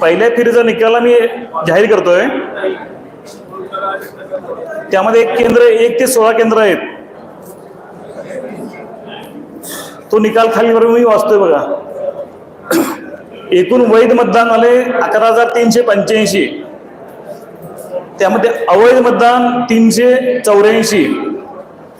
पहिल्या फेरीचा निकाला मी जाहीर करतोय. त्यामध्ये एक केंद्र एक ते सोळा केंद्र आहेत. तो निकाल खालीवर मी वाचतोय बघा. एकूण वैध मतदान आले अकरा हजार तीनशे पंच्याऐंशी. त्यामध्ये अवैध मतदान तीनशे चौऱ्याऐंशी.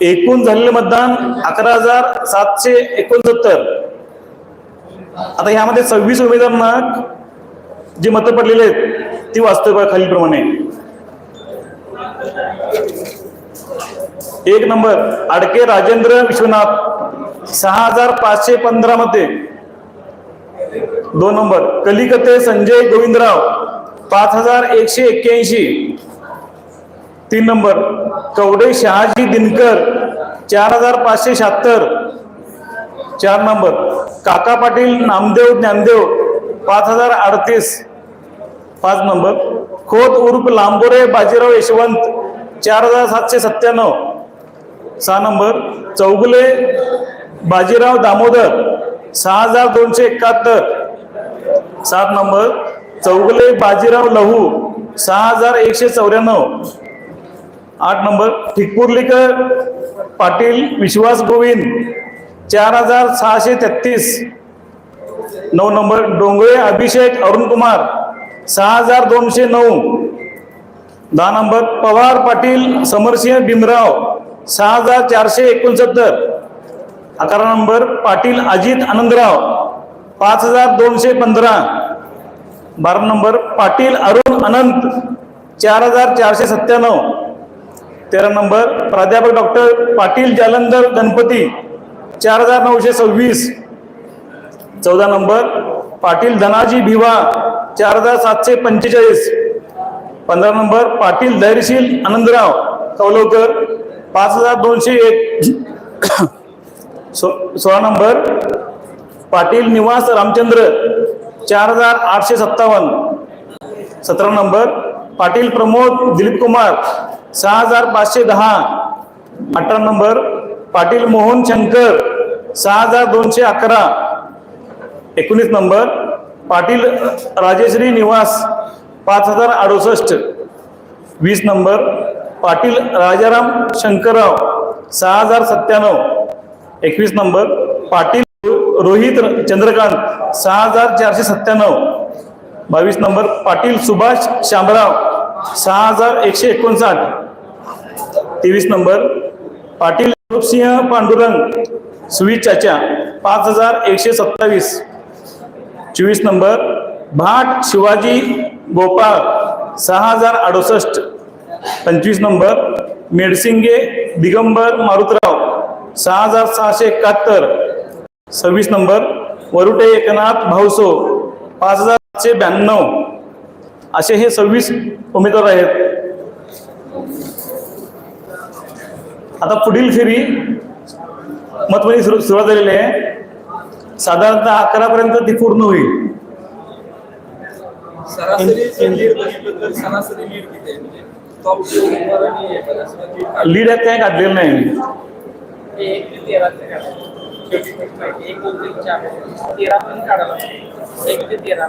एकूण झालेले मतदान अकरा हजार सातशे एकोणसत्तर. आता ह्यामध्ये सव्वीस उमेदवारांना जे मतं पडलेले आहेत ती वास्तव खालीलप्रमाणे. एक नंबर अडके राजेंद्र विश्वनाथ सहा हजार पाचशे पंधरा मध्ये दोन नंबर कलिकते संजय गोविंदराव पाच हजार एकशे एक्क्याऐंशी. तीन नंबर कवडे शहाजी दिनकर चार हजार पाचशे शहात्तर. चार नंबर काका पाटील नामदेव ज्ञानदेव पाच हजार अडतीस. पाच नंबर. खोत उर्फ लांबोरे बाजीराव यशवंत चार हजार सातशे सत्त्याण्णव. सहा नंबर. चौगुले बाजीराव दामोदर सहा हजार दोनशे एकाहत्तर. सात नंबर. चौगुले बाजीराव लहू सहा हजार एकशे चौऱ्याण्णव. आठ नंबर. ठिकपुर्लीकर पाटील विश्वास गोविंद चार हजार सहाशे तेहतीस. नऊ नंबर डोंगळे अभिषेक अरुण कुमार सहा हजार दोनशे नऊ. दहा नंबर पवार पाटील समरसिंह भीमराव सहा हजार चारशे एकोणसत्तर. अकरा नंबर पाटील अजित आनंदराव पाच हजार दोनशे पंधरा. बारा नंबर पाटील अरुण अनंत चार हजार चारशे सत्त्याण्णव. तेरा नंबर प्राध्यापक डॉक्टर पाटील जालंधर गणपती चार हजार नऊशे सव्वीस. चौदा नंबर. पाटील धनाजी भिवा चार हजार सातशे पंचेचाळीस. पंधरा नंबर. पाटील धैर्यशील आनंदराव कौलवकर पाच हजार दोनशे एक. सो सोळा नंबर. पाटील निवास रामचंद्र चार हजार आठशे सत्तावन्न. सतरा नंबर. पाटील प्रमोद दिलीप कुमार सहा हजार पाचशे दहा. अठरा नंबर. पाटील मोहन शंकर सहा हजार दोनशे अकरा. एकोणीस नंबर पाटील राजेश्री निवास पाच हजार अडुसष्ट. वीस नंबर पाटील राजाराम शंकरराव सहा हजार सत्त्याण्णव. एकवीस नंबर पाटील रोहित चंद्रकांत सहा हजार चारशे सत्त्याण्णव. बावीस नंबर पाटील सुभाष शामराव सहा हजार एकशे एकोणसाठ. तेवीस नंबर पाटील सिंह पांडुरंग सुविचाच्या चाचा पाच हजार एकशे सत्तावीस. चोवीस नंबर भाट शिवाजी गोपाळ सहा हजार अडुसष्ट. पंचवीस नंबर मेडसिंगे दिगंबर मारुतराव सहा हजार सहाशे एकाहत्तर. सव्वीस नंबर वरुटे एकनाथ भाऊसो पाच हजार सातशे ब्याण्णव. असे हे सव्वीस उमेदवार आहेत. आता पुढील फेरी मतमोजणी सुरू सुरुवात झालेली आहे. साधारणतः अकरापर्यंत ती पूर्ण होईल. लीड आहे? म्हणजे काय काढलेलं नाही. तेरा पण काढायला. एक ते तेरा.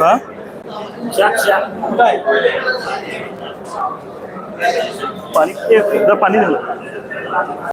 हा? पाणी जरा पाणी झालं.